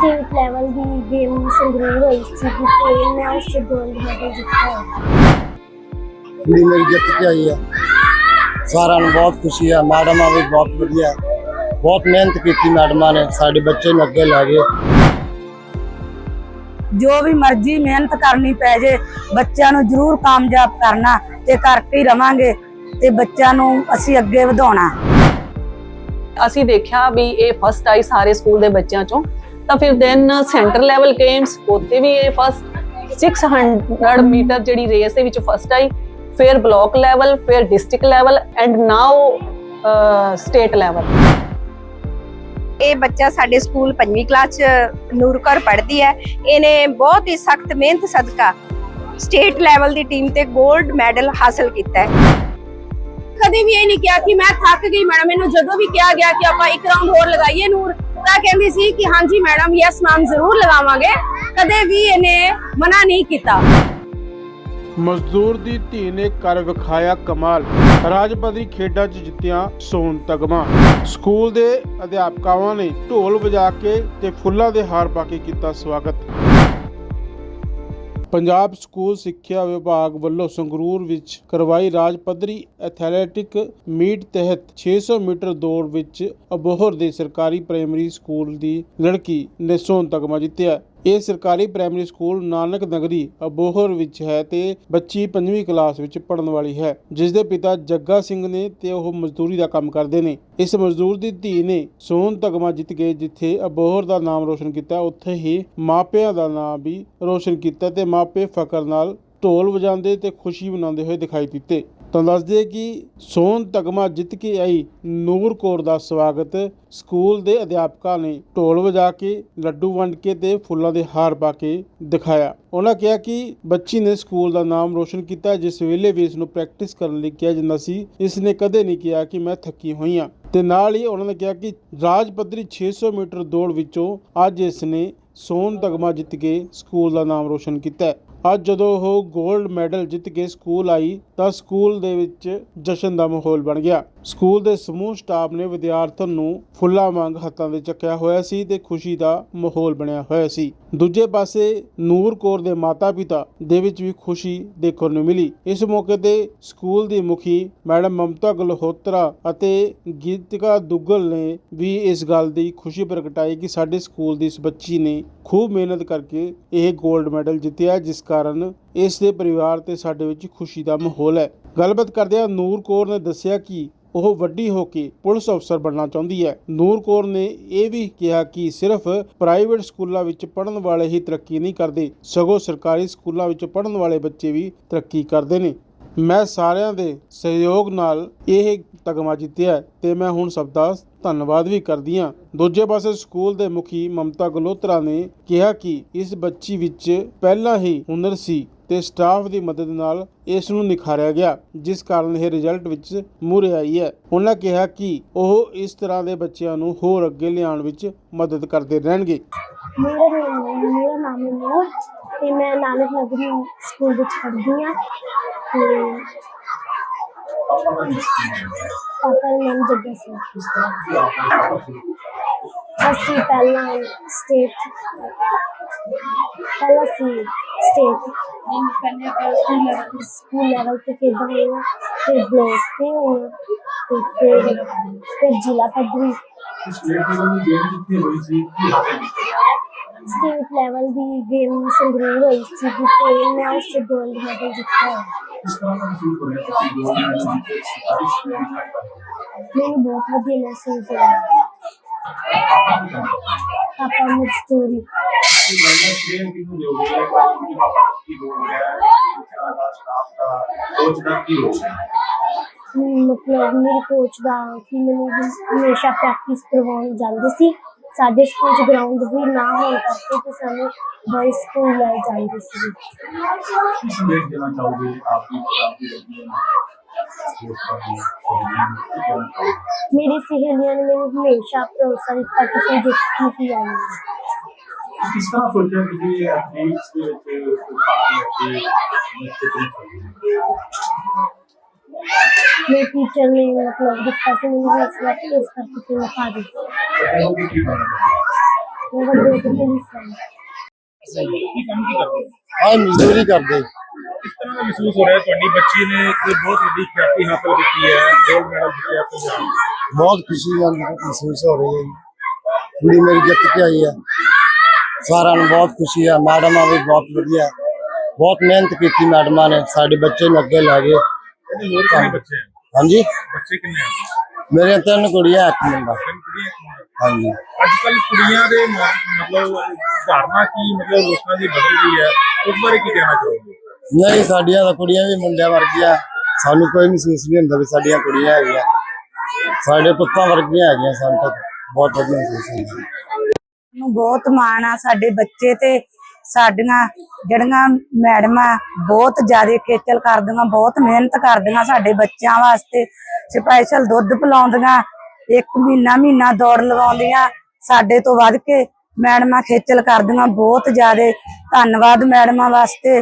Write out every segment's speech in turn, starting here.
State level ਦੀ game Sangrur ਹੋਈ ਸੀ ਤੇ ਮੈਂ ਉਸ 'ਚ ਗੋਲਡ ਮੈਡਲ ਜਿੱਤਿਆ। ਕੁੜੀ ਮੇਰੀ ਜਿੱਤ ਕੇ ਆਈ ਆ। ਸਾਰਿਆਂ ਨੂੰ ਬਹੁਤ ਖੁਸ਼ੀ ਆ। ਮੈਡਮਾਂ ਵੀ ਬਹੁਤ ਵਧੀਆ। ਬਹੁਤ ਮਿਹਨਤ ਕੀਤੀ ਮੈਡਮਾਂ ਨੇ। ਸਾਡੇ ਬੱਚੇ ਨੂੰ ਅੱਗੇ ਲੈ ਗਏ। ਜੋ ਵੀ ਮਰਜ਼ੀ ਮਿਹਨਤ ਕਰਨੀ ਪੈ ਜੇ ਬੱਚਿਆਂ ਨੂੰ ਜ਼ਰੂਰ ਕਾਮਯਾਬ ਕਰਨਾ ਤੇ ਕਰਕੇ ਹੀ ਰਵਾਂਗੇ ਤੇ ਬੱਚਿਆਂ ਨੂੰ ਅਸੀਂ ਅੱਗੇ ਵਧਾਉਣਾ। ਅਸੀਂ ਦੇਖਿਆ ਵੀ ਇਹ ਫਸਟ ਆਈ ਸਾਰੇ ਸਕੂਲ ਦੇ ਬੱਚਿਆਂ ਚੋਂ। ਤਾਂ ਫਿਰ ਦੈਨ ਸੈਂਟਰ ਲੈਵਲ ਗੇਮਸ ਉੱਥੇ ਵੀ ਇਹ ਫਸਟ 600 ਮੀਟਰ ਜਿਹੜੀ ਰੇਸ ਦੇ ਵਿੱਚ ਫਸਟ ਆਈ ਫਿਰ ਬਲਾਕ ਲੈਵਲ ਫਿਰ district level and now state level ਇਹ ਬੱਚਾ ਸਾਡੇ ਸਕੂਲ ਪੰਜਵੀਂ ਕਲਾਸ ਚ ਨੂਰਕਰ ਪੜ੍ਹਦੀ ਹੈ। ਇਹਨੇ ਬਹੁਤ ਹੀ ਸਖਤ ਮਿਹਨਤ ਸਦਕਾ ਸਟੇਟ ਲੈਵਲ ਦੀ ਟੀਮ ਤੇ 골ਡ ਮੈਡਲ ਹਾਸਲ ਕੀਤਾ ਹੈ। ਕਦੇ ਵੀ ਇਹ ਨਹੀਂ ਕਿਹਾ ਕਿ ਮੈਂ ਥੱਕ ਗਈ ਮੈਡਮ। ਮੈਨੂੰ ਜਦੋਂ ਵੀ ਕਿਹਾ ਗਿਆ ਕਿ ਆਪਾਂ ਇੱਕ ਰਾਉਂਡ ਹੋਰ ਲਗਾਈਏ ਨੂਰ ਤਾਂ ਕਹਿੰਦੀ ਸੀ ਕਿ ਹਾਂਜੀ ਮੈਡਮ ਯੈਸ ਮੈਮ ਜ਼ਰੂਰ ਲਗਾਵਾਂਗੇ। ਕਦੇ ਵੀ ਇਹਨੇ ਮਨਾ ਨਹੀਂ ਕੀਤਾ। ਮਜ਼ਦੂਰ ਦੀ ਧੀ ਨੇ ਕਰ ਵਿਖਾਇਆ ਕਮਾਲ। ਰਾਜ ਖੇਡਾਂ 'ਚ ਜਿੱਤਿਆ ਸੋਨ ਤਗਮਾ। ਸਕੂਲ ਦੇ ਅਧਿਆਪਕਾਵਾਂ ਨੇ ਢੋਲ ਵਜਾ ਕੇ ਤੇ ਫੁੱਲਾਂ ਦੇ ਹਾਰ ਪਾ ਕੇ ਕੀਤਾ ਸਵਾਗਤ। ਪੰਜਾਬ ਸਕੂਲ ਸਿੱਖਿਆ ਵਿਭਾਗ ਵੱਲੋਂ ਸੰਗਰੂਰ ਵਿੱਚ ਕਰਵਾਈ ਰਾਜ ਪੱਧਰੀ ਐਥਲੈਟਿਕ ਮੀਟ ਤਹਿਤ 600 ਮੀਟਰ ਦੌੜ ਵਿੱਚ ਅਬੋਹਰ ਦੇ ਸਰਕਾਰੀ ਪ੍ਰਾਇਮਰੀ ਸਕੂਲ ਦੀ ਲੜਕੀ ਨੇ ਸੋਨ ਤਗਮਾ ਜਿੱਤਿਆ। ਇਹ ਸਰਕਾਰੀ ਪ੍ਰਾਇਮਰੀ ਸਕੂਲ ਨਾਨਕ ਨਗਰੀ ਅਬੋਹਰ ਵਿੱਚ ਹੈ ਤੇ ਬੱਚੀ 5ਵੀਂ ਕਲਾਸ ਵਿੱਚ ਪੜ੍ਹਨ ਵਾਲੀ ਹੈ ਜਿਸ ਦੇ ਪਿਤਾ ਜੱਗਾ ਸਿੰਘ ਨੇ ਤੇ ਉਹ ਮਜ਼ਦੂਰੀ ਦਾ ਕੰਮ ਕਰਦੇ ਨੇ। ਇਸ ਮਜ਼ਦੂਰ ਦੀ ਧੀ ਨੇ ਸੋਨ ਤਗਮਾ ਜਿੱਤ ਕੇ ਜਿੱਥੇ ਅਬੋਹਰ ਦਾ ਨਾਮ ਰੋਸ਼ਨ ਕੀਤਾ, ਉੱਥੇ ਹੀ ਮਾਪਿਆਂ ਦਾ ਨਾਮ ਵੀ ਰੋਸ਼ਨ ਕੀਤਾ ਤੇ ਮਾਪੇ ਫਕਰ ਨਾਲ ਢੋਲ ਵਜਾਉਂਦੇ ਤੇ ਖੁਸ਼ੀ ਮਨਾਉਂਦੇ ਹੋਏ ਦਿਖਾਈ ਦਿੱਤੇ। ਤਾਂ ਦੱਸ ਦਈਏ ਕਿ ਸੋਨ ਤਗਮਾ ਜਿੱਤ ਕੇ ਆਈ ਨੂਰ ਕੌਰ ਦਾ ਸਵਾਗਤ ਸਕੂਲ ਦੇ ਅਧਿਆਪਕਾਂ ਨੇ ਢੋਲ ਵਜਾ ਕੇ, ਲੱਡੂ ਵੰਡ ਕੇ ਤੇ ਫੁੱਲਾਂ ਦੇ ਹਾਰ ਪਾ ਕੇ ਦਿਖਾਇਆ। ਉਹਨਾਂ ਕਿਹਾ ਕਿ ਬੱਚੀ ਨੇ ਸਕੂਲ ਦਾ ਨਾਮ ਰੋਸ਼ਨ ਕੀਤਾ, ਜਿਸ ਵੇਲੇ ਵੀ ਇਸ ਨੂੰ ਪ੍ਰੈਕਟਿਸ ਕਰਨ ਲਈ ਕਿਹਾ ਜਾਂਦਾ ਸੀ ਇਸ ਨੇ ਕਦੇ ਨਹੀਂ ਕਿਹਾ ਕਿ ਮੈਂ ਥੱਕੀ ਹੋਈ ਹਾਂ। ਤੇ ਨਾਲ ਹੀ ਉਹਨਾਂ ਨੇ ਕਿਹਾ ਕਿ ਰਾਜ ਪੱਧਰੀ 600 ਮੀਟਰ ਦੌੜ ਵਿੱਚੋਂ ਅੱਜ ਇਸ ਨੇ ਸੋਨ ਤਗਮਾ ਜਿੱਤ ਕੇ ਸਕੂਲ ਦਾ ਨਾਮ ਰੋਸ਼ਨ ਕੀਤਾ ਅੱਜ ਜਦੋਂ ਉਹ 골ਡ ਮੈਡਲ ਜਿੱਤ ਕੇ ਸਕੂਲ ਆਈ, ਤਾਂ ਸਕੂਲ ਦੇ ਵਿੱਚ ਜਸ਼ਨ ਦਾ ਮਾਹੌਲ ਬਣ ਗਿਆ। ਸਕੂਲ ਦੇ ਸਮੂਹ ਸਟਾਫ ਨੇ ਵਿਦਿਆਰਥਣ ਨੂੰ ਫੁੱਲਾਂ ਵਾਂਗ ਹੱਥਾਂ ਦੇ ਚੱਕਿਆ ਹੋਇਆ ਸੀ ਤੇ ਖੁਸ਼ੀ ਦਾ ਮਾਹੌਲ ਬਣਿਆ ਹੋਇਆ ਸੀ। ਦੂਜੇ ਪਾਸੇ ਨੂਰ ਕੌਰ ਦੇ ਮਾਤਾ-ਪਿਤਾ ਦੇ ਵਿੱਚ ਵੀ ਖੁਸ਼ੀ ਦੇਖਣ ਨੂੰ ਮਿਲੀ। ਇਸ ਮੌਕੇ ਤੇ ਸਕੂਲ ਦੀ ਮੁਖੀ ਮੈਡਮ ਮਮਤਾ ਗਲਹੋਤਰਾ ਅਤੇ ਗੀਤਿਕਾ ਦੁੱਗਲ ਨੇ ਵੀ ਇਸ ਗੱਲ ਦੀ ਖੁਸ਼ੀ ਪ੍ਰਗਟਾਈ ਕਿ ਸਾਡੇ ਸਕੂਲ ਦੀ ਇਸ ਬੱਚੀ ਨੇ ਖੂਬ ਮਿਹਨਤ ਕਰਕੇ ਇਹ 골ਡ ਮੈਡਲ ਜਿੱਤਿਆ, ਜਿਸ ਕਾਰਨ ਇਸ ਦੇ ਪਰਿਵਾਰ ਤੇ ਸਾਡੇ ਵਿੱਚ ਖੁਸ਼ੀ ਦਾ ਮਾਹੌਲ ਹੈ। ਗੱਲਬਾਤ ਕਰਦਿਆਂ ਨੂਰ ਕੌਰ ਨੇ ਦੱਸਿਆ ਕਿ ਉਹ ਵੱਡੀ ਹੋ ਕੇ ਪੁਲਿਸ ਅਫਸਰ ਬਣਨਾ ਚਾਹੁੰਦੀ ਹੈ। ਨੂਰ ਕੌਰ ਨੇ ਇਹ ਵੀ ਕਿਹਾ ਕਿ ਸਿਰਫ ਪ੍ਰਾਈਵੇਟ ਸਕੂਲਾਂ ਵਿੱਚ ਪੜ੍ਹਨ ਵਾਲੇ ਹੀ ਤਰੱਕੀ ਨਹੀਂ ਕਰਦੇ, ਸਗੋਂ ਸਰਕਾਰੀ ਸਕੂਲਾਂ ਵਿੱਚ ਪੜ੍ਹਨ ਵਾਲੇ ਬੱਚੇ ਵੀ ਤਰੱਕੀ ਕਰਦੇ ਨੇ। ਮੈਂ ਸਾਰਿਆਂ ਦੇ ਸਹਿਯੋਗ ਨਾਲ ਇਹ ਤਗਮਾ ਜਿੱਤਿਆ ਹੈ ਤੇ ਮੈਂ ਹੁਣ ਸਭ ਦਾ ਧੰਨਵਾਦ ਵੀ ਕਰਦੀ ਹਾਂ ਦੂਜੇ ਪਾਸੇ ਸਕੂਲ ਦੇ ਮੁਖੀ ਮਮਤਾ ਗਲੋਤਰਾ ਨੇ ਕਿਹਾ ਕਿ ਇਸ ਬੱਚੀ ਵਿੱਚ ਪਹਿਲਾਂ ਹੀ ਹੁਨਰ ਸੀ ਤੇ ਸਟਾਫ ਦੀ ਮਦਦ ਨਾਲ ਇਸ ਨੂੰ ਨਿਖਾਰਿਆ ਗਿਆ, ਜਿਸ ਕਾਰਨ ਇਹ ਰਿਜ਼ਲਟ ਵਿੱਚ ਮੂਹਰੇ ਆਈ ਹੈ। ਉਹਨਾਂ ਕਿਹਾ ਕਿ ਉਹ ਇਸ ਤਰ੍ਹਾਂ ਦੇ ਬੱਚਿਆਂ ਨੂੰ ਹੋਰ ਅੱਗੇ ਲਿਆਉਣ ਵਿੱਚ ਮਦਦ ਕਰਦੇ ਰਹਿਣਗੇ। ਮੇਰਾ ਨਾਮ ਹੈ ਨੂਰ ਤੇ ਮੈਂ ਨਾਨਕ ਨਗਰੀ ਸਕੂਲ ਵਿੱਚ ਪੜ੍ਹਦੀ ਹਾਂ। ਤੇ ਪਾਪਾ ਦਾ ਨਾਮ ਜੱਗਾ ਸਿੰਘ ਅਸੀਂ ਪਹਿਲਾਂ ਸਟੇਟ ਪਹਿਲਾਂ ਸੀ ਸਟੇਟ ਸਕੂਲ ਲੈਵਲ ਤੇ ਖੇਡਾਂ ਹੋਈਆਂ ਫਿਰ ਬਲੋਕ ਤੇ ਹੋਈਆਂ ਤੇ ਫਿਰ ਜ਼ਿਲ੍ਹਾ ਪੱਧਰੀ। ਸਟੇਟ ਲੈਵਲ ਦੀ ਗੇਮ ਸੰਗਰੂਰ ਹੋਈ ਸੀ ਤੇ ਮੈਂ ਉਸ ਗੋਲਡ ਮੈਡਲ ਜਿੱਤਿਆ। ਹੈ। ਮੈਨੂੰ ਬਹੁਤ ਵਧੀਆ ਮਹਿਸੂਸ ਹੋਇਆ ਪਾਪਾ ਮਜ਼ਦੂਰੀ ਮਤਲਬ ਮੇਰੇ ਕੋਚ ਦਾ ਕਿ ਮੈਨੂੰ ਹਮੇਸ਼ਾ ਪ੍ਰੈਕਟਿਸ ਕਰਵਾਉਣ ਜਾਂਦੇ ਸੀ ਸਾਡੇ ਸਕੂਲ ਚ ਗਰਾਊਂਡ ਵੀ ਨਾ ਹੋਣ ਕਰਕੇ ਤੇ ਸਾਨੂੰ ਬਾਈ ਸਕੂਲ ਲੈ ਜਾਂਦੇ ਸੀ संदेश देना चाहोगे आपकी आपकी ਮੇਰੀ ਸਹੇਲੀਆਂ ਨੇ ਮੈਨੂੰ ਹਮੇਸ਼ਾ ਭਰੋਸਾ ਦਿੱਤਾ ਕਿ ਤੂੰ ਜਿੱਤ ਕੇ ਆਏਂਗੀ किस तरह सोचा कि ये एथलीट्स ਦੇ ਵਿੱਚ ਕਾਫੀ ਅੱਛੇ ਮੇਰੇ ਟੀਚਰ ਨੇ ਮਤਲਬ ਦਿੱਤਾ ਸੀ ਮੈਨੂੰ ਹੌਸਲਾ ਕਿ ਇਸ ਕਰਕੇ ਤੂੰ ਪਾ ਦੇ ਬੱਚੇ ਕੀ ਬਣਨਾ ਵੱਡੇ ਤੇ ਪੁਲਿਸ ਲਾਈਨ ਕੀ ਕੰਮ ਕੀ ਕਰਦੇ ਹਾਂ ਮਜ਼ਦੂਰੀ ਕਰਦੇ ਕਿਸ ਤਰ੍ਹਾਂ ਦਾ ਮਹਿਸੂਸ ਹੋ ਰਿਹਾ ਤੁਹਾਡੀ ਬੱਚੀ ਨੇ ਇੱਕ ਬਹੁਤ ਵੱਡੀ ਖਿਆਤੀ ਹਾਸਲ ਕੀਤੀ ਹੈ ਗੋਲਡ ਮੈਡਲ ਜਿੱਤਿਆ ਪੰਜਾਬ ਬਹੁਤ ਖੁਸ਼ੀ ਨਾਲ ਮਹਿਸੂਸ ਹੋ ਰਹੀ ਹੈ ਜੀ। ਕੁੜੀ ਮੇਰੀ ਜਿੱਤ ਕੇ ਆਈ ਹੈ ਸਾਰਿਆਂ ਨੂੰ ਬਹੁਤ ਖੁਸ਼ੀ ਹੈ ਮੈਡਮਾਂ ਵੀ ਬਹੁਤ ਵਧੀਆ ਬਹੁਤ ਮਿਹਨਤ ਕੀਤੀ ਮੈਡਮਾਂ ਨੇ ਸਾਡੇ ਬੱਚੇ ਨੂੰ ਅੱਗੇ ਲੈ ਗਏ ਇਹਦੇ ਹੋਰ ਕਿੰਨੇ ਬੱਚੇ ਹੈ ਹਾਂਜੀ। ਬੱਚੇ ਕਿੰਨੇ ਹੈ ਮੇਰੇ ਤਿੰਨ ਕੁੜੀਆਂ ਇੱਕ ਮੁੰਡਾ। ਤਿੰਨ ਕੁੜੀਆਂ ਇੱਕ ਮੁੰਡਾ। ਹਾਂਜੀ। ਅੱਜ ਕੱਲ ਕੁੜੀਆਂ ਦੇ ਮ- ਮਤਲਬ ਧਾਰਨਾ ਕੀ ਮਤਲਬ ਲੋਕਾਂ ਦੀ ਬਦਲ ਗਈ ਹੈ? ਉਸ ਬਾਰੇ ਕੀ ਕਹਿਣਾ ਚਾਹੋਗੇ? ਨਹੀਂ ਸਾਡੀਆਂ ਤਾਂ ਕੁੜੀਆਂ ਵੀ ਮੁੰਡਿਆਂ ਵਰਗੀਆਂ। ਸਾਨੂੰ ਕੋਈ ਮਹਿਸੂਸ ਨਹੀਂ ਹੁੰਦਾ ਵੀ ਸਾਡੀਆਂ ਕੁੜੀਆਂ ਹੈਗੀਆਂ। ਸਾਡੇ ਪੁੱਤਾਂ ਵਰਗੀਆਂ ਹੈਗੀਆਂ ਸਾਨੂੰ ਤਾਂ ਬਹੁਤ ਵਧੀਆ ਮਹਿਸੂਸ ਹੁੰਦਾ। ਨੂੰ ਬਹੁਤ ਮਾਣ ਆ ਸਾਡੇ ਬੱਚੇ ਤੇ। ਸਾਡੀਆਂ ਜਿਹੜੀਆਂ ਮੈਡਮਾਂ ਬਹੁਤ ਜ਼ਿਆਦਾ ਖੇਚਲ ਕਰਦੀਆਂ, ਬਹੁਤ ਮਿਹਨਤ ਕਰਦੀਆਂ ਸਾਡੇ ਬੱਚਿਆਂ ਵਾਸਤੇ। ਸਪੈਸ਼ਲ ਦੁੱਧ ਪਿਲਾਉਂਦੀਆਂ, ਇੱਕ ਮਹੀਨਾ ਮਹੀਨਾ ਦੌੜ ਲਗਾਉਂਦੀਆਂ। ਸਾਡੇ ਤੋਂ ਵੱਧ ਕੇ ਮੈਡਮਾਂ ਖੇਚਲ ਕਰਦੀਆਂ ਬਹੁਤ ਜ਼ਿਆਦਾ। ਧੰਨਵਾਦ ਮੈਡਮਾਂ ਵਾਸਤੇ।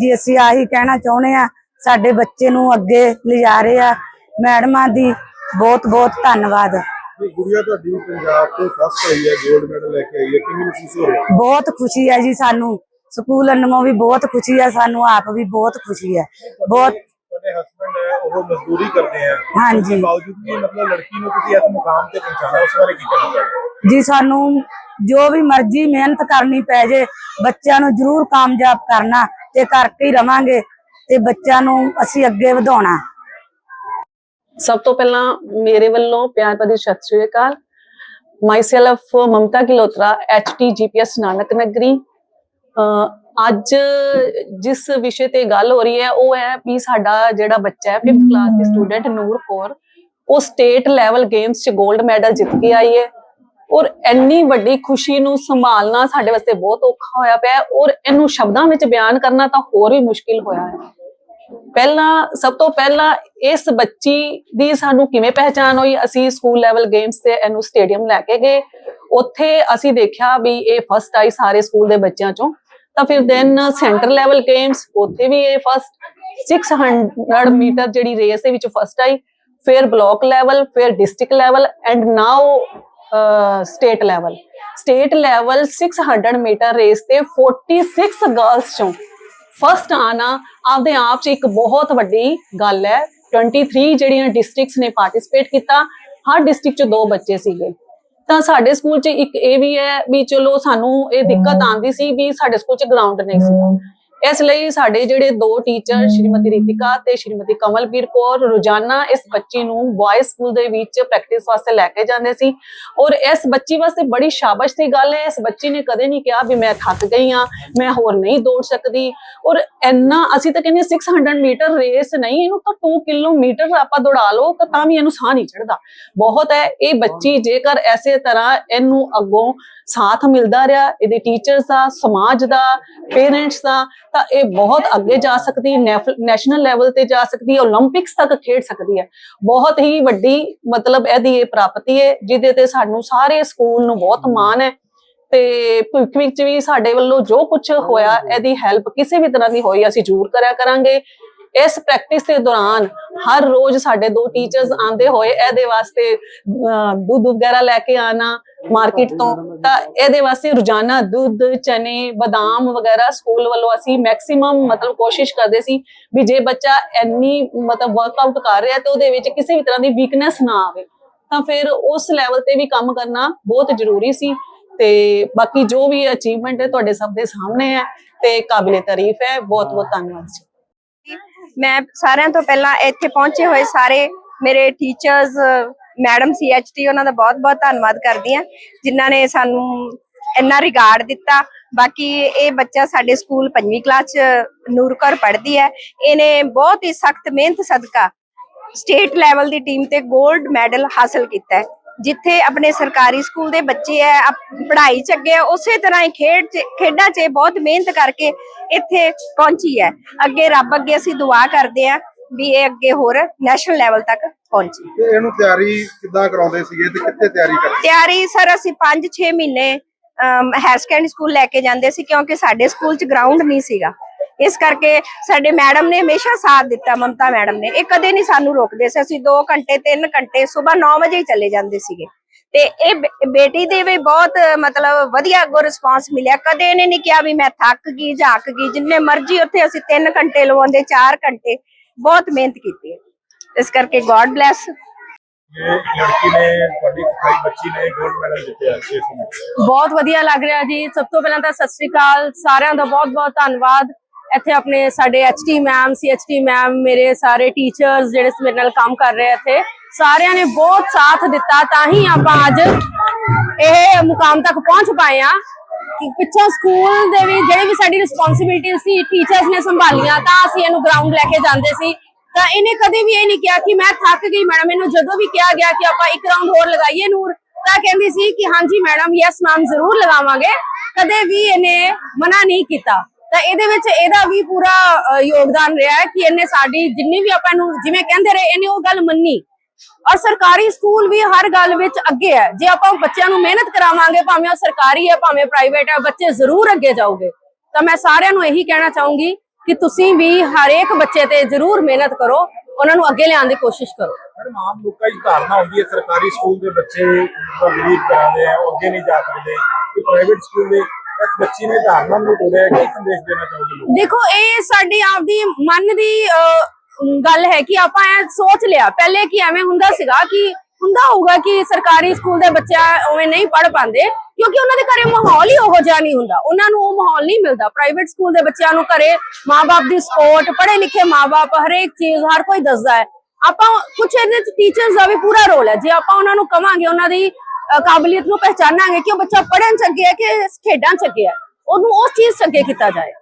ਜੀ, ਅਸੀਂ ਆਹੀ ਕਹਿਣਾ ਚਾਹੁੰਦੇ ਆ ਸਾਡੇ ਬੱਚੇ ਨੂੰ ਅੱਗੇ ਲਿਜਾ ਰਹੇ ਆ। ਮੈਡਮਾਂ ਦੀ ਬਹੁਤ ਬਹੁਤ ਧੰਨਵਾਦ। ਗੁੜੀਆ ਤੁਹਾਡੀ ਪੰਜਾਬ ਤੋਂ ਫਸਟ ਹੋਈ ਹੈ 골ਡ ਮੈਡਲ ਲੈ ਕੇ ਆਈ ਹੈ ਕਿੰਨੀ ਮਹਿਸੂਸ ਹੋ ਰਿਹਾ? ਬਹੁਤ ਖੁਸ਼ੀ ਹੈ ਜੀ ਸਾਨੂੰ। ਸਕੂਲ ਨੂੰ ਵੀ ਬਹੁਤ ਖੁਸ਼ੀ ਹੈ ਸਾਨੂੰ ਆਪ ਵੀ ਬਹੁਤ ਖੁਸ਼ੀ ਹੈ। ਬਹੁਤ ਤੁਹਾਡੇ ਹਸਬੰਡ ਹੈ ਉਹ ਮਜ਼ਦੂਰੀ ਕਰਦੇ ਆ। ਹਾਂਜੀ। ਬਾਵਜੂਦ ਵੀ ਮਤਲਬ ਲੜਕੀ ਨੂੰ ਤੁਸੀਂ ਇਸ ਮੁਕਾਮ ਤੇ ਪਹੁੰਚਾਣਾ ਉਸ ਬਾਰੇ ਕੀ ਕਹਿਣਾ ਚਾਹੋਗੇ? ਜੀ ਸਾਨੂੰ ਜੋ ਵੀ ਮਰਜ਼ੀ ਮਿਹਨਤ ਕਰਨੀ ਪੈ ਜੇ ਬੱਚਿਆਂ ਨੂੰ ਜ਼ਰੂਰ ਕਾਮਯਾਬ ਕਰਨਾ ਤੇ ਕਰਕੇ ਹੀ ਰਵਾਂਗੇ ਤੇ ਬੱਚਿਆਂ ਨੂੰ ਅਸੀਂ ਅੱਗੇ ਵਧਾਉਣਾ। ਸਭ ਤੋਂ ਪਹਿਲਾਂ ਮੇਰੇ ਵੱਲੋਂ ਪਿਆਰ ਭਰੀ ਸਤਿ ਸ਼੍ਰੀ ਅਕਾਲ। Myself Mamta Gilotra HT GPS Nanak Nagri. ਅੱਜ ਜਿਸ ਵਿਸ਼ੇ ਤੇ ਗੱਲ ਹੋ ਰਹੀ ਹੈ, ਉਹ ਹੈ ਵੀ ਸਾਡਾ ਜਿਹੜਾ ਬੱਚਾ ਹੈ 5th ਕਲਾਸ ਦੀ ਸਟੂਡੈਂਟ ਨੂਰ ਕੌਰ, ਉਹ ਸਟੇਟ ਲੈਵਲ ਗੇਮਸ 'ਚ 골ਡ ਮੈਡਲ ਜਿੱਤ ਕੇ ਆਈ ਹੈ ਔਰ ਇੰਨੀ ਵੱਡੀ ਖੁਸ਼ੀ ਨੂੰ ਸੰਭਾਲਣਾ ਸਾਡੇ ਵਾਸਤੇ ਬਹੁਤ ਔਖਾ ਹੋਇਆ ਪਿਆ ਔਰ ਇਹਨੂੰ ਸ਼ਬਦਾਂ ਵਿੱਚ ਬਿਆਨ ਕਰਨਾ ਤਾਂ ਹੋਰ ਵੀ ਮੁਸ਼ਕਿਲ ਹੋਇਆ ਹੈ। ਪਹਿਲਾਂ, ਸਭ ਤੋਂ ਪਹਿਲਾਂ ਇਸ ਬੱਚੀ ਦੀ ਸਾਨੂੰ ਕਿਵੇਂ ਪਹਿਚਾਨ ਹੋਈ? ਅਸੀਂ ਸਕੂਲ ਲੈਵਲ ਗੇਮਸ ਤੇ ਇਹਨੂੰ ਸਟੇਡੀਅਮ ਲੈ ਕੇ ਗਏ। ਉੱਥੇ ਅਸੀਂ ਦੇਖਿਆ ਵੀ ਇਹ ਫਸਟ ਆਈ ਸਾਰੇ ਸਕੂਲ ਦੇ ਬੱਚਿਆਂ ਚੋਂ। ਤਾਂ ਫਿਰ ਦੈਨ ਸੈਂਟਰ ਲੈਵਲ ਗੇਮਸ ਉੱਥੇ ਵੀ ਇਹ ਫਸਟ 600 ਮੀਟਰ ਜਿਹੜੀ ਰੇਸ ਦੇ ਵਿੱਚ ਫਸਟ ਆਈ। ਫਿਰ ਬਲਾਕ ਲੈਵਲ ਫਿਰ district level and now state level state level 600 metre race ਤੇ 46 ਗਰਲਸ ਚੋਂ ਫਸਟ ਆਣਾ ਆਪਦੇ ਆਪ 'ਚ ਇੱਕ ਬਹੁਤ ਵੱਡੀ ਗੱਲ ਹੈ। 23 ਜਿਹੜੀਆਂ ਡਿਸਟ੍ਰਿਕਟਸ ਨੇ ਪਾਰਟਿਸਿਪੇਟ ਕੀਤਾ ਹਰ ਡਿਸਟ੍ਰਿਕਟ 'ਚ ਦੋ ਬੱਚੇ ਸੀਗੇ। ਤਾਂ ਸਾਡੇ ਸਕੂਲ 'ਚ ਇੱਕ ਇਹ ਵੀ ਹੈ ਵੀ ਚਲੋ ਸਾਨੂੰ ਇਹ ਦਿੱਕਤ ਆਂਦੀ ਸੀ ਵੀ ਸਾਡੇ ਸਕੂਲ 'ਚ ਗਰਾਊਂਡ ਨਹੀਂ ਸੀ। ਇਸ ਲਈ ਸਾਡੇ ਜਿਹੜੇ ਦੋ ਟੀਚਰ ਸ਼੍ਰੀਮਤੀ ਰੀਤਿਕਾ ਤੇ ਸ਼੍ਰੀਮਤੀ ਕਮਲਵੀਰ ਕੌਰ, ਰੋਜ਼ਾਨਾ ਇਸ ਬੱਚੀ ਨੂੰ ਬॉयਜ਼ ਸਕੂਲ ਦੇ ਵਿੱਚ ਪ੍ਰੈਕਟਿਸ ਵਾਸਤੇ ਲੈ ਕੇ ਜਾਂਦੇ ਸੀ। ਔਰ ਇਸ ਬੱਚੀ ਵਾਸਤੇ ਬੜੀ ਸ਼ਾਬਾਸ਼ ਦੀ ਗੱਲ ਹੈ, ਇਸ ਬੱਚੀ ਨੇ ਕਦੇ ਨਹੀਂ ਕਿਹਾ ਵੀ ਮੈਂ ਥੱਕ ਗਈ ਆ ਮੈਂ ਹੋਰ ਨਹੀਂ ਦੌੜ ਸਕਦੀ। ਔਰ ਇੰਨਾ ਅਸੀਂ ਤਾਂ ਕਹਿੰਦੇ 600 ਮੀਟਰ ਰੇਸ ਨਹੀਂ, ਇਹਨੂੰ ਤਾਂ 2 ਕਿਲੋਮੀਟਰ ਆਪਾਂ ਦੌੜਾ ਲਓ, ਤਾਂ ਤਾਂ ਵੀ ਇਹਨੂੰ ਸਾਹ ਨਹੀਂ ਚੜਦਾ ਬਹੁਤ ਹੈ, ਇਹ ਬੱਚੀ ਜੇਕਰ ਐਸੇ ਤਰ੍ਹਾਂ ਇਹਨੂੰ ਅੱਗੋਂ ਸਾਥ ਮਿਲਦਾ ਰਿਹਾ, ਇਹਦੇ ਟੀਚਰਸ ਦਾ, ਸਮਾਜ ਦਾ ਪੇਰੈਂਟਸ ਦਾ ਤਾਂ ਇਹ ਬਹੁਤ ਅੱਗੇ ਜਾ ਸਕਦੀ ਹੈ ਨੈਸ਼ਨਲ ਲੈਵਲ ਤੇ ਜਾ ਸਕਦੀ ਹੈ 올림픽ਸ ਤੱਕ ਖੇਡ ਸਕਦੀ ਹੈ। ਬਹੁਤ ਹੀ ਵੱਡੀ ਮਤਲਬ ਇਹਦੀ ਇਹ ਪ੍ਰਾਪਤੀ ਹੈ ਜਿਹਦੇ ਤੇ ਸਾਨੂੰ ਸਾਰੇ ਸਕੂਲ ਨੂੰ ਬਹੁਤ ਮਾਣ ਹੈ। ਤੇ ਭਵਿੱਖ ਵਿੱਚ ਵੀ ਸਾਡੇ ਵੱਲੋਂ ਜੋ ਕੁਝ ਹੋਇਆ ਇਹਦੀ ਹੈਲਪ ਕਿਸੇ ਵੀ ਤਰ੍ਹਾਂ ਦੀ ਹੋਈ ਅਸੀਂ ਜ਼ਰੂਰ ਕਰਿਆ ਕਰਾਂਗੇ। ਇਸ ਪ੍ਰੈਕਟਿਸ ਦੇ ਦੌਰਾਨ ਹਰ ਰੋਜ਼ ਸਾਡੇ ਦੋ ਟੀਚਰਸ ਆਂਦੇ ਹੋਏ, ਇਹਦੇ ਵਾਸਤੇ ਦੁੱਧ ਵਗੈਰਾ ਲੈ ਕੇ ਆਣਾ ਮਾਰਕੀਟ ਤੋਂ। ਤਾਂ ਇਹਦੇ ਵਾਸਤੇ ਰੋਜ਼ਾਨਾ ਦੁੱਧ, ਚਨੇ, ਬਦਾਮ ਵਗੈਰਾ ਸਕੂਲ ਵੱਲੋਂ ਅਸੀਂ ਮੈਕਸਿਮਮ ਮਤਲਬ ਕੋਸ਼ਿਸ਼ ਕਰਦੇ ਸੀ ਵੀ ਜੇ ਬੱਚਾ ਇੰਨੀ ਮਤਲਬ ਵਰਕਆਊਟ ਕਰ ਰਿਹਾ ਤੇ ਉਹਦੇ ਵਿੱਚ ਕਿਸੇ ਵੀ ਤਰ੍ਹਾਂ ਦੀ ਵੀਕਨੈਸ ਨਾ ਆਵੇ, ਤਾਂ ਫਿਰ ਉਸ ਲੈਵਲ ਤੇ ਵੀ ਕੰਮ ਕਰਨਾ ਬਹੁਤ ਜ਼ਰੂਰੀ ਸੀ। ਤੇ ਬਾਕੀ ਜੋ ਵੀ ਅਚੀਵਮੈਂਟ ਹੈ ਤੁਹਾਡੇ ਸਭ ਦੇ ਸਾਹਮਣੇ ਹੈ ਤੇ ਕਾਬਿਲੇ ਤਾਰੀਫ ਹੈ। ਬਹੁਤ ਬਹੁਤ ਧੰਨਵਾਦ ਜੀ। ਮੈਂ ਸਾਰਿਆਂ ਤੋਂ ਪਹਿਲਾਂ ਇੱਥੇ ਪਹੁੰਚੇ ਹੋਏ ਸਾਰੇ ਮੇਰੇ ਟੀਚਰਸ ਮੈਡਮ ਸੀਐਚਟੀ ਉਹਨਾਂ ਦਾ ਬਹੁਤ-ਬਹੁਤ ਧੰਨਵਾਦ ਕਰਦੀ ਹਾਂ, ਜਿਨ੍ਹਾਂ ਨੇ ਸਾਨੂੰ ਇੰਨਾ ਰਿਗਾਰਡ ਦਿੱਤਾ। ਬਾਕੀ ਇਹ ਬੱਚਾ ਸਾਡੇ ਸਕੂਲ ਪੰਜਵੀਂ ਕਲਾਸ ਚ ਨੂਰਕਰ ਪੜ੍ਹਦੀ ਹੈ। ਇਹਨੇ ਬਹੁਤ ਹੀ ਸਖਤ ਮਿਹਨਤ ਸਦਕਾ ਸਟੇਟ ਲੈਵਲ ਦੀ ਟੀਮ ਤੇ 골ਡ ਮੈਡਲ ਹਾਸਲ ਕੀਤਾ ਹੈ। ਜਿੱਥੇ ਆਪਣੇ ਸਰਕਾਰੀ ਸਕੂਲ ਦੇ ਬੱਚੇ ਅਪ- ਪੜ੍ਹਾਈ ਚ ਅੱਗੇ ਉਸੇ ਤਰ੍ਹਾਂ ਹੀ ਖੇਡ ਖੇਡਾਂ 'ਚ ਬਹੁਤ ਮਿਹਨਤ ਕਰਕੇ ਇੱਥੇ ਪਹੁੰਚੀ ਹੈ ਅੱਗੇ ਰੱਬ ਅੱਗੇ ਅਸੀਂ ਦੁਆ ਕਰਦੇ ਆ ਵੀ ਇਹ ਅੱਗੇ ਹੋਰ ਨੈਸ਼ਨਲ ਲੈਵਲ ਤੱਕ ਪਹੁੰਚੇ। ਤੇ ਇਹਨੂੰ ਤਿਆਰੀ ਕਿੱਦਾਂ ਕਰਾਉਂਦੇ ਸੀਗੇ ਤੇ ਕਿੱਥੇ ਤਿਆਰੀ ਕਰਦੇ ਤਿਆਰੀ ਸਰ ਅਸੀਂ 5-6 ਮਹੀਨੇ ਹਾਇਰ ਸੈਕੰਡਰੀ ਸਕੂਲ ਲੈ ਕੇ ਜਾਂਦੇ ਸੀ ਕਿਉਂਕਿ ਸਾਡੇ ਸਕੂਲ 'ਚ ਗਰਾਊਂਡ ਨਹੀਂ ਸੀਗਾ। ਇਸ ਕਰਕੇ ਸਾਡੇ ਮੈਡਮ ਨੇ ਹਮੇਸ਼ਾ ਸਾਥ ਦਿੱਤਾ ਮਮਤਾ ਮੈਡਮ ਨੇ। ਇਹ ਕਦੇ ਨਹੀਂ ਸਾਨੂੰ ਰੋਕਦੇ। ਸੀ ਅਸੀਂ 2 ਘੰਟੇ 3 ਘੰਟੇ ਸਵੇਰ 9 ਵਜੇ ਹੀ ਚਲੇ ਜਾਂਦੇ ਸੀਗੇ। ਤੇ ਇਹ ਬੇ- ਬੇਟੀ ਦੇ ਵੀ ਬਹੁਤ ਮਤਲਬ ਵਧੀਆ ਅੱਗੋਂ ਰਿਸਪਾਂਸ ਮਿਲਿਆ। ਕਦੇ ਇਹਨੇ ਨਹੀਂ ਕਿਹਾ ਵੀ ਮੈਂ ਥੱਕ ਗਈ ਜਾਂ ਅੱਕ ਗਈ। ਜਿੰਨੇ ਮਰਜ਼ੀ ਉੱਥੇ ਅਸੀਂ 3 ਘੰਟੇ ਲਵਾਉਂਦੇ 4 ਘੰਟੇ। ਬਹੁਤ ਮਿਹਨਤ ਕੀਤੀ ਹੈ। ਇਸ ਕਰਕੇ ਗੋਡ ਬlesਸ ਇਹ ਲੜਕੀ ਨੇ ਤੁਹਾਡੀ ਸਿਖਾਈ ਬੱਚੀ ਨੇ 골ਡ ਮੈਡਲ ਜਿੱਤਿਆ 600 ਮੀਟਰ ਬਹੁਤ ਵਧੀਆ ਲੱਗ ਰਿਹਾ ਜੀ। ਸਭ ਤੋਂ ਪਹਿਲਾਂ ਤਾਂ ਸਤਿ ਸ੍ਰੀ ਅਕਾਲ ਸਾਰਿਆਂ ਦਾ ਬਹੁਤ ਬਹੁਤ ਧੰਨਵਾਦ। ਇੱਥੇ ਆਪਣੇ ਸਾਡੇ ਐਚਟੀ ਮੈਮ ਸੀਐਚਟੀ ਮੈਮ ਮੇਰੇ ਸਾਰੇ ਟੀਚਰਸ ਜਿਹੜੇ ਮੇਰੇ ਨਾਲ ਕੰਮ ਕਰ ਰਹੇ ਇੱਥੇ, ਸਾਰਿਆਂ ਨੇ ਬਹੁਤ ਸਾਥ ਦਿੱਤਾ ਤਾਂ ਹੀ ਆਪਾਂ ਅੱਜ ਇਹ ਮੁਕਾਮ ਤੱਕ ਪਹੁੰਚ ਪਾਏ ਆ। ਪਿੱਛੋਂ ਸਕੂਲ ਦੇ ਵੀ ਜਿਹੜੇ ਵੀ ਸਾਡੀ ਰਿਸਪੌਂਸਿਬਿਲਟੀ ਸੀ ਟੀਚਰਸ ਨੇ ਸੰਭਾਲੀਆਂ ਤਾਂ ਅਸੀਂ ਇਹਨੂੰ ਗਰਾਊਂਡ ਲੈ ਕੇ ਜਾਂਦੇ ਸੀ। ਤਾਂ ਇਹਨੇ ਕਦੇ ਵੀ ਇਹ ਨਹੀਂ ਕਿਹਾ ਕਿ ਮੈਂ ਥੱਕ ਗਈ ਮੈਡਮ, ਇਹਨੂੰ ਜਦੋਂ ਵੀ ਕਿਹਾ ਗਿਆ ਕਿ ਆਪਾਂ ਇੱਕ ਰਾਉਂਡ ਹੋਰ ਲਗਾਈਏ ਨੂਰ, ਤਾਂ ਕਹਿੰਦੀ ਸੀ ਕਿ ਹਾਂਜੀ ਮੈਡਮ ਯੈਸ ਮੈਮ ਜ਼ਰੂਰ ਲਗਾਵਾਂਗੇ। ਕਦੇ ਵੀ ਇਹਨੇ ਮਨਾ ਨਹੀਂ ਕੀਤਾ। ਤਾਂ ਇਹਦੇ ਵਿੱਚ ਇਹਦਾ ਵੀ ਪੂਰਾ ਯੋਗਦਾਨ ਰਿਹਾ ਹੈ ਕਿ ਇਹਨੇ ਸਾਡੀ ਜਿੰਨੀ ਵੀ ਆਪਾਂ ਨੂੰ ਜਿਵੇਂ ਕਹਿੰਦੇ ਰਹੇ, ਇਹਨੇ ਉਹ ਗੱਲ ਮੰਨੀ। ਔਰ ਸਰਕਾਰੀ ਸਕੂਲ ਵੀ ਹਰ ਗੱਲ ਵਿੱਚ ਅੱਗੇ ਹੈ। ਜੇ ਆਪਾਂ ਬੱਚਿਆਂ ਨੂੰ ਮਿਹਨਤ ਕਰਾਵਾਂਗੇ, ਭਾਵੇਂ ਉਹ ਸਰਕਾਰੀ ਹੈ, ਭਾਵੇਂ ਪ੍ਰਾਈਵੇਟ ਹੈ, ਬੱਚੇ ਜ਼ਰੂਰ ਅੱਗੇ ਜਾਓਗੇ ਤਾਂ ਮੈਂ ਸਾਰਿਆਂ ਨੂੰ ਇਹੀ ਕਹਿਣਾ ਚਾਹੂੰਗੀ ਕਿ ਤੁਸੀਂ ਵੀ ਹਰੇਕ ਬੱਚੇ ਤੇ ਜ਼ਰੂਰ ਮਿਹਨਤ ਕਰੋ। ਉਹਨਾਂ ਨੂੰ ਅੱਗੇ ਲਿਆਉਣ ਦੀ ਕੋਸ਼ਿਸ਼ ਕਰੋ। ਮੈਡਮ, ਆਮ ਲੋਕਾਂ ਦੀ ਧਾਰਨਾ ਹੁੰਦੀ ਹੈ, ਸਰਕਾਰੀ ਸਕੂਲ ਦੇ ਬੱਚੇ ਗਰੀਬ ਘਰਾਂ ਦੇ ਆ ਅੱਗੇ ਨਹੀਂ ਜਾ ਸਕਦੇ। ਕਿ ਪ੍ਰਾਈਵੇਟ ਸਕੂਲ ਦੇ ਇਸ ਬੱਚੀ ਨੇ ਧਾਰਨਾ ਨੂੰ ਤੋੜਿਆ ਕੀ ਸੰਦੇਸ਼ ਦੇਣਾ ਚਾਹੋਗੇ ਲੋਕਾਂ? ਦੇਖੋ, ਇਹ ਸਾਡੀ ਆਪਦੀ ਮਨ ਦੀ ਗੱਲ ਹੈ ਕਿ ਆਪਾਂ ਇਹ ਸੋਚ ਲਿਆ। ਪਹਿਲੇ ਕਿ ਐਵੇਂ ਹੁੰਦਾ ਸੀਗਾ ਕਿ ਹੁੰਦਾ ਹੋਊਗਾ ਕਿ ਸਰਕਾਰੀ ਸਕੂਲ ਦੇ ਬੱਚਾ ਉਵੇਂ ਨਹੀਂ ਪੜ ਪਾਉਂਦੇ, ਕਿਉਂਕਿ ਉਹਨਾਂ ਦੇ ਘਰੇ ਮਾਹੌਲ ਹੀ ਉਹੋ ਜਿਹਾ ਨਹੀਂ ਹੁੰਦਾ। ਉਹਨਾਂ ਨੂੰ ਉਹ ਮਾਹੌਲ ਨਹੀਂ ਮਿਲਦਾ। ਪ੍ਰਾਈਵੇਟ ਸਕੂਲ ਦੇ ਬੱਚਿਆਂ ਨੂੰ ਘਰੇ ਮਾਪੇ ਦੀ ਸਪੋਰਟ ਪੜ੍ਹੇ ਲਿਖੇ ਮਾਪੇ ਹਰੇਕ ਚੀਜ਼ ਹਰ ਕੋਈ ਦੱਸਦਾ ਹੈ। ਆਪਾਂ ਕੁਝ ਇਹਦੇ ਵਿੱਚ ਟੀਚਰਸ ਦਾ ਵੀ ਪੂਰਾ ਰੋਲ ਹੈ। ਜੇ ਆਪਾਂ ਉਹਨਾਂ ਨੂੰ ਕਵਾਂਗੇ, ਉਹਨਾਂ ਦੀ ਕਾਬਲੀਅਤ ਨੂੰ ਪਹਿਚਾਨਾਂਗੇ ਕਿ ਉਹ ਬੱਚਾ ਪੜ੍ਹਨ ਚ ਅੱਗੇ ਹੈ ਕਿ ਖੇਡਾਂ ਚ ਅੱਗੇ ਹੈ। ਉਹਨੂੰ ਉਸ ਚੀਜ਼ ਚ ਅੱਗੇ ਕੀਤਾ ਜਾਏ।